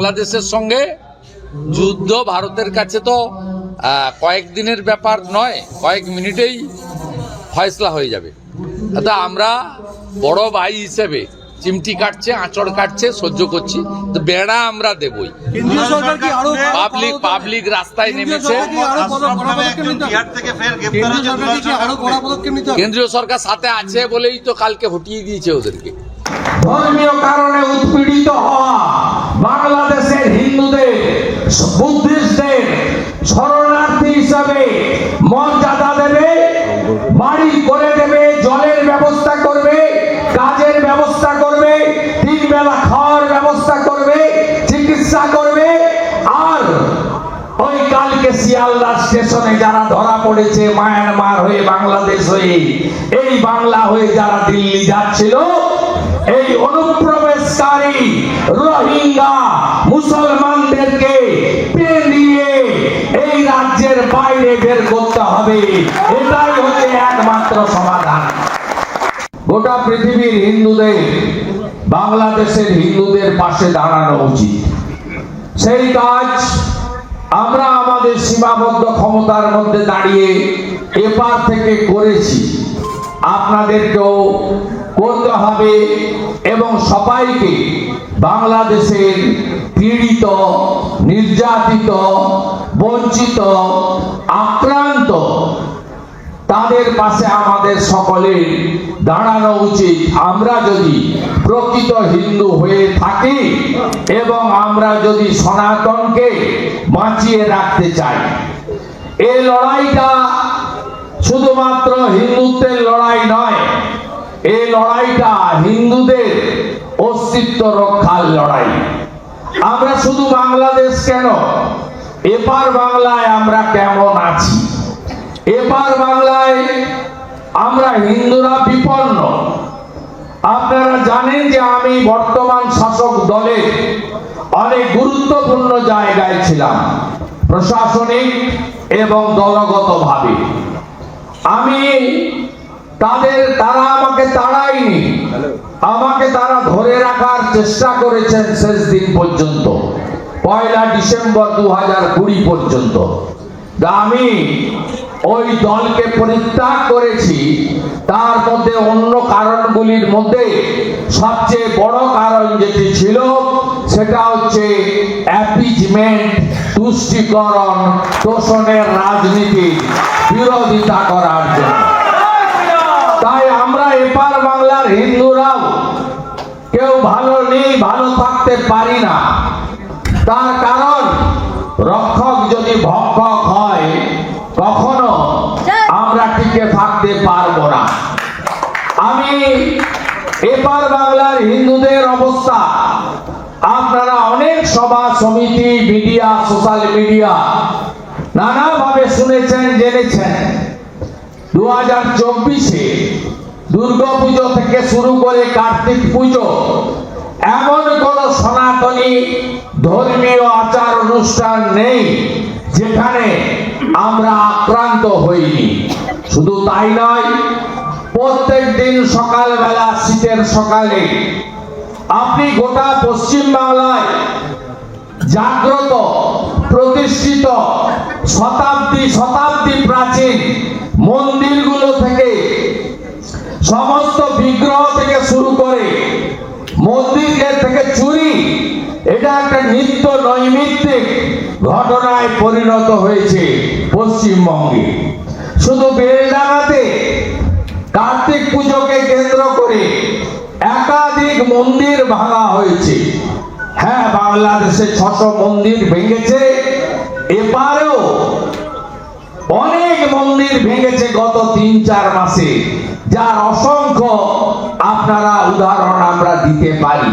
বাংলাদেশের সঙ্গে যুদ্ধ ভারতের কাছে তো কয়েকদিনের ব্যাপার নয় কয়েক মিনিটেই ফয়সলা হয়ে যাবে। তা আমরা বড় ভাই হিসেবে চিমটি কাটছে আঁচড় কাটছে সহ্য করছি তো বেড়া আমরা দেবই। কেন্দ্রীয় সরকার কি আরও পাবলিক পাবলিক রাস্তায় নেমেছে? কেন্দ্রীয় সরকার সাথে আছে বলেই তো কালকে হটিয়ে দিয়েছে ওদেরকে। ধর্মীয় কারণে উৎপীড়িত হওয়া বাংলাদেশের হিন্দুদের, বুদ্ধিস্টদের, শরণার্থী হিসাবে মর্যাদা দেবে, বাড়ি করে দেবে, জলের ব্যবস্থা করবে, কাজের ব্যবস্থা করবে তিন বেলা খাওয়ার ব্যবস্থা করবে, চিকিৎসা করবে, আর ওই কালকে শিয়ালদা স্টেশনে যারা ধরা পড়েছে, মায়ানমার হয়ে বাংলাদেশ হয়ে, এই বাংলা হয়ে যারা দিল্লি যাচ্ছিল এই অনুপ্রবেশকারী রোহিঙ্গা মুসলমানদেরকে পেরিয়ে এই রাজ্যের বাইরে বের করতে হবে। এটাই হচ্ছে একমাত্র সমাধান। গোটা পৃথিবীর হিন্দুদের, বাংলাদেশের হিন্দুদের পাশে দাঁড়ানো উচিত। সেই কাজ আমরা আমাদের সীমাবদ্ধ ক্ষমতার মধ্যে দাঁড়িয়ে এপার থেকে করেছি। আপনাদেরকেও সবাইকে বাংলাদেশের পীড়িত, নির্যাতিত, বঞ্চিত, আক্রান্ত, তাদের পাশে আমাদের সকলের দাঁড়ানো উচিত। আমরা যদি প্রকৃত হিন্দু হয়ে থাকি এবং আমরা যদি সনাতনকে বাঁচিয়ে রাখতে চাই, এই লড়াইটা শুধুমাত্র হিন্দুত্বের লড়াই নয়, এই লড়াইটা হিন্দুদের অস্তিত্ব রক্ষার লড়াই। আমরা শুধু বাংলাদেশ কেন? এপার বাংলায় আমরা কেমন আছি? এপার বাংলায় আমরা হিন্দুরা বিপন্ন। আপনারা জানেন যে আমি বর্তমান শাসক দলের অনেক গুরুত্বপূর্ণ জায়গায় ছিলাম, প্রশাসনিক এবং দলগতভাবে। আমি তাদের তারা আমাকে তাড়ায়নি। আমাকে তারা ধরে রাখার চেষ্টা করেছেন শেষ দিন পর্যন্ত। পয়লা ডিসেম্বর দু হাজার কুড়ি পর্যন্ত। আমি ওই দলকে পরিত্যাগ করেছি। তার মধ্যে অন্য কারণগুলির মধ্যে সবচেয়ে বড় কারণ যেটি ছিল সেটা হচ্ছে অ্যাপিজমেন্ট তুষ্টিকরণ তোষণের রাজনীতি বিরোধিতা করার জন্য। নেই ভালো থাকতে পারি না। তার কারণ, রক্ষক যদি ভক্ষক হয়, কখনো আমরা টিকে থাকতে পারব না। আমি এপার বাংলার হিন্দুদের অবস্থা। আপনারা অনেক সভা, সমিতি, মিডিয়া, সোশ্যাল মিডিয়া নানাভাবে শুনেছেন, জেনেছেন। দু হাজার চব্বিশে দুর্গা পুজো থেকে শুরু করে কার্তিক পুজো এমন কোন সনাতনী ধর্মীয় আচার অনুষ্ঠান নেই যেখানে আমরা আক্রান্ত হইনি। শুধু তাই নয়, প্রত্যেক দিন সকালবেলা, শীতের সকালে আপনি গোটা পশ্চিম বাংলায় জাগ্রত, প্রতিষ্ঠিত শতাব্দী শতাব্দী প্রাচীন মন্দিরগুলো থেকে সমস্ত বিগ্রহ থেকে শুরু করে মন্দিরের থেকে চুরি। এটা একটা নিত্য নৈমিত্তিক ঘটনায় পরিণত হয়েছে পশ্চিমবঙ্গে। শুধু বেলডাঙাতে কার্তিক পুজোকে কেন্দ্র করে একাধিক মন্দির ভাঙা হয়েছে। হ্যাঁ বাংলাদেশে ছশো মন্দির ভেঙেছে। এবারেও অনেক মন্দির ভেঙেছে গত তিন চার মাসে। যার অসংখ্য আপনারা উদাহরণ আমরা দিতে পারি।